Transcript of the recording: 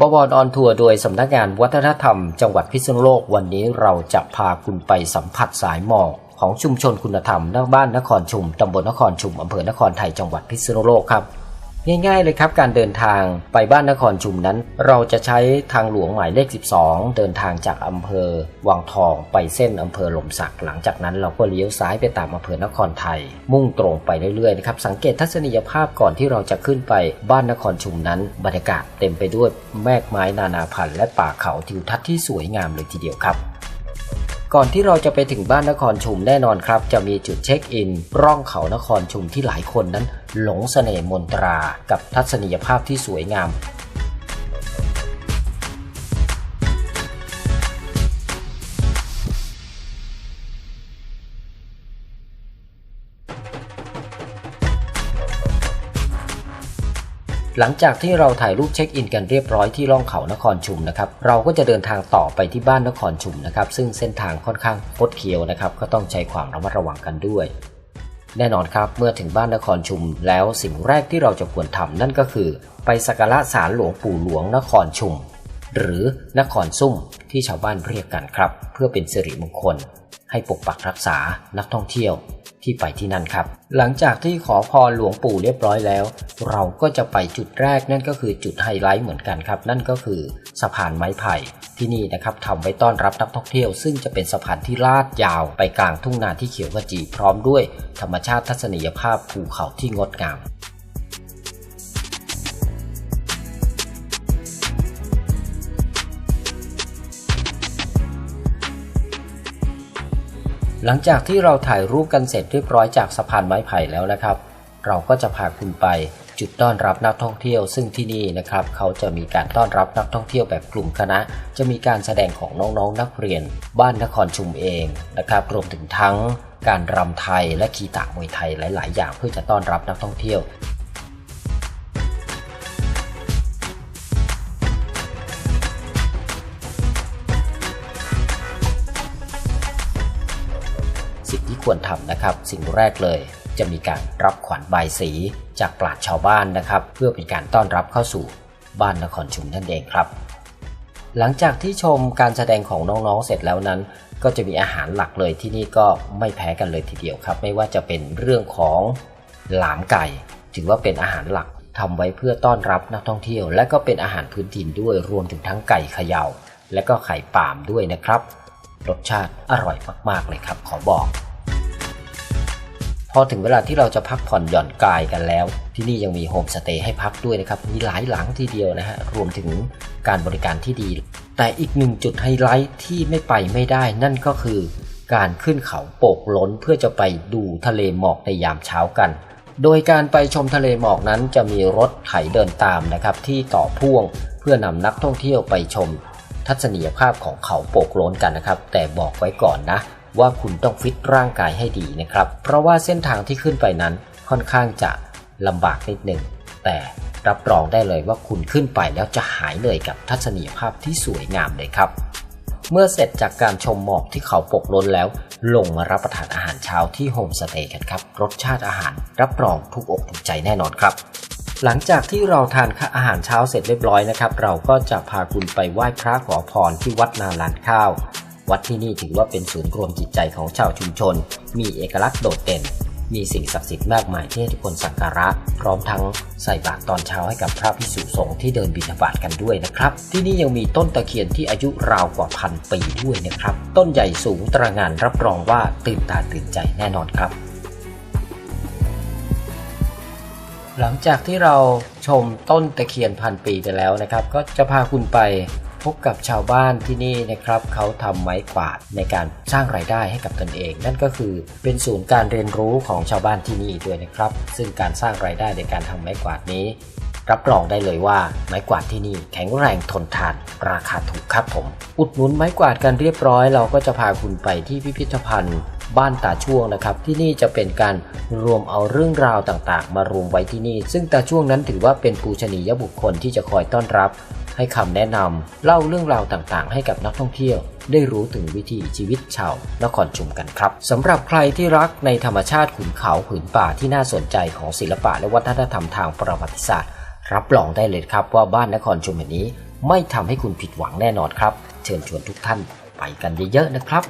บวรออนทัวร์โดยสำนักงานวัฒนธรรม จังหวัดพิษณุโลกวันนี้เราจะพาคุณไปสัมผัสสายหมอกของชุมชนคุณธรรมนักบ้านนครชุมตำบลนครชุมอำเภอนครไทยจังหวัดพิษณุโลกครับ ง่ายๆเลยครับการเดินทางไปบ้านนครชุมนั้น เราจะใช้ทางหลวงหมายเลข 12 เดินทางจากอำเภอวังทองไปเส้นอำเภอหล่มสักหลังจากนั้นเราก็เลี้ยวซ้ายไปตามอำเภอนครไทย มุ่งตรงไปเรื่อยๆนะครับสังเกตทัศนียภาพก่อนที่เราจะขึ้นไปบ้านนครชุมนั้น บรรยากาศเต็มไปด้วยแมกไม้นานาพันธุ์และป่าเขาทิวทัศน์ที่สวยงามเลยทีเดียวครับ ก่อนที่เราจะไปถึงบ้านนครชุมแน่นอนครับ จะมีจุดเช็คอิน ร่องเขานครชุมที่หลายคนนั้น หลงเสน่ห์มนตรา กับทัศนียภาพที่สวยงาม หลังจากที่เราถ่ายรูปเช็คอินกันเรียบร้อยที่ร่องเขานครชุมนะครับ เราก็จะเดินทางต่อไปที่บ้านนครชุมนะครับ ซึ่งเส้นทางค่อนข้างคดเคี้ยวนะครับ ก็ต้องใช้ความระมัดระวังกันด้วย แน่นอนครับเมื่อถึงบ้านนครชุมแล้วสิ่งแรกที่เราจะควรทำนั่นก็คือ ไปสักการะศาลหลวงปู่หลวงนครชุม หรือนครซุ่มที่ชาวบ้านเรียกกันครับ เพื่อเป็นสิริมงคล ให้ปกปักรักษานักท่องเที่ยวที่ไปที่นั่นครับ หลังจากที่ขอพรหลวงปู่เรียบร้อยแล้ว เราก็จะไปจุดแรกนั่นก็คือจุดไฮไลท์เหมือนกันครับ นั่นก็คือสะพานไม้ไผ่ที่นี่นะครับทำไว้ต้อนรับนักท่องเที่ยว ซึ่งจะเป็นสะพานที่ลาดยาวไปกลางทุ่งนาที่เขียวขจีพร้อมด้วยธรรมชาติทัศนียภาพภูเขาที่งดงาม หลังจากที่เราถ่ายรูปกันเสร็จเรียบร้อยจากสะพานไม้ไผ่แล้วนะครับ เราก็จะพาคุณไปจุดต้อนรับนักท่องเที่ยว ซึ่งที่นี่นะครับ เขาจะมีการต้อนรับนักท่องเที่ยวแบบกลุ่มคณะ จะมีการแสดงของน้องๆนักเรียน บ้านนครชุมเองนะครับ รวมถึงทั้งการรำไทยและคีตะมวยไทยหลาย ๆ อย่างเพื่อจะต้อนรับนักท่องเที่ยว ควรทำนะครับ สิ่งแรกเลย จะมีการรับขวัญบายสีจากปราชชาวบ้านนะครับ เพื่อเป็นการต้อนรับเข้าสู่บ้านนครชุมนั่นเองครับ หลังจากที่ชมการแสดงของน้องๆเสร็จแล้วนั้น ก็จะมีอาหารหลักเลยที่นี่ก็ไม่แพ้กันเลยทีเดียวครับ ไม่ว่าจะเป็นเรื่องของหลามไก่ ถือว่าเป็นอาหารหลักทำไว้เพื่อต้อนรับนักท่องเที่ยว และก็เป็นอาหารพื้นถิ่นด้วยรวมถึงทั้งไก่เขยา่า และก็ไข่ปามด้วยนะครับ รสชาติอร่อยมากๆเลยครับขอบอก อถึงเวลาที่เราจะพักผ่อนหย่อนกายกันแล้ว ที่นี่ยังมีโฮมสเตย์ให้พักด้วยนะครับ มีหลายหลังทีเดียวนะฮะ รวมถึงการบริการที่ดี แต่อีกหนึ่งจุดไฮไลท์ที่ไม่ไปไม่ได้นั่นก็คือการขึ้นเขาโปกล้นเพื่อจะไปดูทะเลหมอกในยามเช้ากัน โดยการไปชมทะเลหมอกนั้นจะมีรถไถเดินตามนะครับที่ต่อพ่วงเพื่อนำนักท่องเที่ยวไปชม ทัศนียภาพของเขาโปกล้นกันนะครับ แต่บอกไว้ก่อนนะ ว่าคุณต้องฟิตร่างกายให้ดีนะครับ เพราะว่าเส้นทางที่ขึ้นไปนั้นค่อนข้างจะลำบากนิดหนึ่ง แต่รับรองได้เลยว่าคุณขึ้นไปแล้วจะหายเหนื่อยกับทัศนียภาพที่สวยงามเลยครับ เมื่อเสร็จจากการชมหมอกที่เขาปกล้นแล้ว ลงมารับประทานอาหารเช้าที่โฮมสเตย์กันครับ รสชาติอาหารรับรองถูกอกถูกใจแน่นอนครับ หลังจากที่เราทานอาหารเช้าเสร็จเรียบร้อยนะครับ เราก็จะพาคุณไปไหว้พระขอพรที่วัดนาลานข้าว วัดที่นี่ถือว่าเป็นศูนย์รวมจิตใจของชาวชุมชน มีเอกลักษณ์โดดเด่น มีสิ่งศักดิ์สิทธิ์มากมายที่ทุกคนสักการะ พร้อมทั้งใส่บาตรตอนเช้าให้กับพระภิกษุสงฆ์ที่เดินบิณฑบาตกันด้วยนะครับ ที่นี่ยังมีต้นตะเคียนที่อายุราวกว่าพันปีด้วยนะครับ ต้นใหญ่สูงตระหงานรับรองว่าตื่นตาตื่นใจแน่นอนครับหลังจากที่เราชมต้นตะเคียนพันปีไปแล้วนะครับ ก็จะพาคุณไป พบกับชาวบ้านที่นี่นะครับเขาทำไม้กวาดในการสร้างรายได้ให้กับตนเอง นั่นก็คือเป็นศูนย์การเรียนรู้ของชาวบ้านที่นี่ด้วยนะครับ ซึ่งการสร้างรายได้ในการทำไม้กวาดนี้ รับรองได้เลยว่าไม้กวาดที่นี่แข็งแรงทนทาน ราคาถูกครับผม อุดหนุนไม้กวาดกันเรียบร้อย เราก็จะพาคุณไปที่พิพิธภัณฑ์บ้านตาช่วงนะครับ ที่นี่จะเป็นการรวมเอาเรื่องราวต่างๆ มารวมไว้ที่นี่ ซึ่งตาช่วงนั้นถือว่าเป็นปูชนียบุคคลที่จะคอยต้อนรับ ให้คำแนะนำเล่าเรื่องราวต่างๆ ให้กับนักท่องเที่ยว ได้รู้ถึงวิถีชีวิตชาวนครชุมกันครับสำหรับใครที่รักในธรรมชาติขุนเขาผืนป่าที่น่าสนใจของศิลปะและวัฒนธรรมทางประวัติศาสตร์ รับรองได้เลยครับว่าบ้านนครชุมแห่งนี้ ไม่ทำให้คุณผิดหวังแน่นอนครับ เชิญชวนทุกท่านไปกันเยอะๆนะครับ